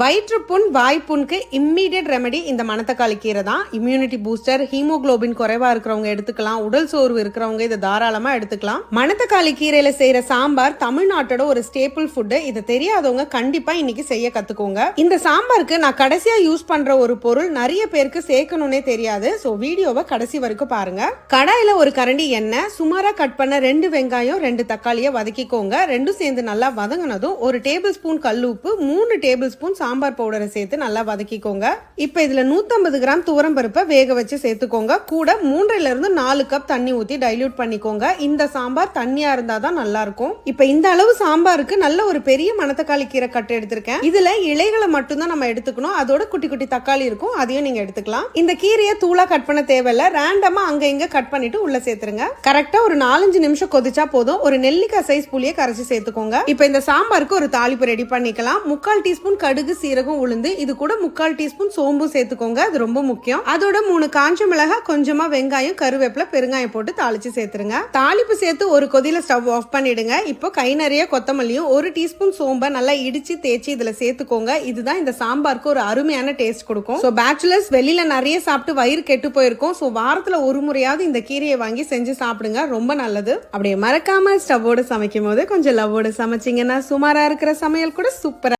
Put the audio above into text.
வயிற்றுப்புண் வாய்ப்புண்க்கு immediate remedy இந்த மணத்தக்காளி கீரை தான் இம்யூனிட்டி பூஸ்டர் ஹீமோகுளோபின் குறைவா இருக்கிறவங்க எடுத்துக்கலாம். உடல் சோர்வு இருக்கிறவங்க இதை தாராளமா எடுத்துக்கலாம். மணத்தக்காளி கீரையில செய்யற சாம்பார் தமிழ்நாட்டோட ஒரு ஸ்டேபிள் ஃபுட்டு இதை தெரியாதவங்க கண்டிப்பா இன்னைக்கு செய்ய கத்துக்கோங்க. இந்த சாம்பாருக்கு நான் கடைசியா யூஸ் பண்ற ஒரு பொருள் நிறைய பேருக்கு சேர்க்கணும்னே தெரியாது. ஸோ வீடியோவை கடைசி வரைக்கும் பாருங்க. கடாயில ஒரு கரண்டி எண்ணெய் சுமாரா கட் பண்ண ரெண்டு வெங்காயம் ரெண்டு தக்காளியை வதக்கிக்கோங்க. ரெண்டும் சேர்ந்து நல்லா வதங்கினதும் ஒரு டேபிள் ஸ்பூன் கல் உப்பு மூணு டேபிள் ஸ்பூன் சாம்பார் பவுடரை சேர்த்து நல்லா வதக்கிக்கோங்க. இப்போ இதுல 150 கிராம் துவரம் பருப்பை வேக வச்சு சேர்த்துக்கோங்க. கூட மூன்றுல இருந்து நாலு கப் தண்ணி ஊற்றி டைல்யூட் பண்ணிக்கோங்க. இந்த சாம்பார் தண்ணியா இருந்தா தான் நல்லா இருக்கும் இப்போ இந்த அளவு சாம்பாருக்கு நல்ல ஒரு பெரிய மணத்தக்காளி கீரை கட்டு எடுத்திருக்கேன். இதுல இலைகளை மட்டும்தான் நம்ம எடுத்துக்கணும். அதோட குட்டி குட்டி தக்காளி இருக்கும். அதையும் நீங்க எடுத்துக்கலாம். இந்த கீரையை தூளா கட் பண்ண தேவையில்ல. ரேண்டமா அங்கே இங்கே கட் பண்ணிட்டு உள்ளே சேர்த்துருங்க. கரெக்டாக ஒரு நாலஞ்சு நிமிஷம் கொதிச்சா போதும். ஒரு நெல்லிக்காய் சைஸ் புளியை கரைச்சி சேர்த்துக்கோங்க. இப்போ இந்த சாம்பாருக்கு ஒரு தாளிப்பு ரெடி பண்ணிக்கலாம். முக்கால் டீஸ்பூன் கடுகு சீரகம் உளுந்து இது கூட முக்கால் டீஸ்பூன் சோம்பும் சேர்த்துக்கோங்க அது ரொம்ப முக்கியம். அதோட மூணு காஞ்ச மிளகாய் கொஞ்சமா வெங்காயம் கருவேப்பிலை பெருங்காயம் போட்டு தாளிச்சு சேர்த்துருங்க. தாளிப்பு சேர்த்து ஒரு கொதியில ஸ்டவ் ஆஃப் பண்ணிடுங்க. இப்போ கை நிறைய கொத்தமல்லியும் ஒரு டீஸ்பூன் சோம்பை நல்லா இடிச்சு தேய்ச்சி இதுல சேர்த்துக்கோங்க. இதுதான் இந்த சாம்பாருக்கு ஒரு அருமையான டேஸ்ட் கொடுக்கும். ஸோ பேச்சுலர்ஸ் வெளியில நிறைய சாப்பிட்டு வயிறு கெட்டு போயிருக்கும். ஸோ வாரத்துல ஒரு முறையாவது இந்த கீரையை வாங்கி செஞ்சு சாப்பிடுங்க. ரொம்ப நல்லது. அப்படியே மறக்காம ஸ்டவ்வோட சமைக்கும் போது கொஞ்சம் லவ்வோட சமைச்சிங்கன்னா சுமாரா இருக்கிற சமையல் கூட சூப்பரா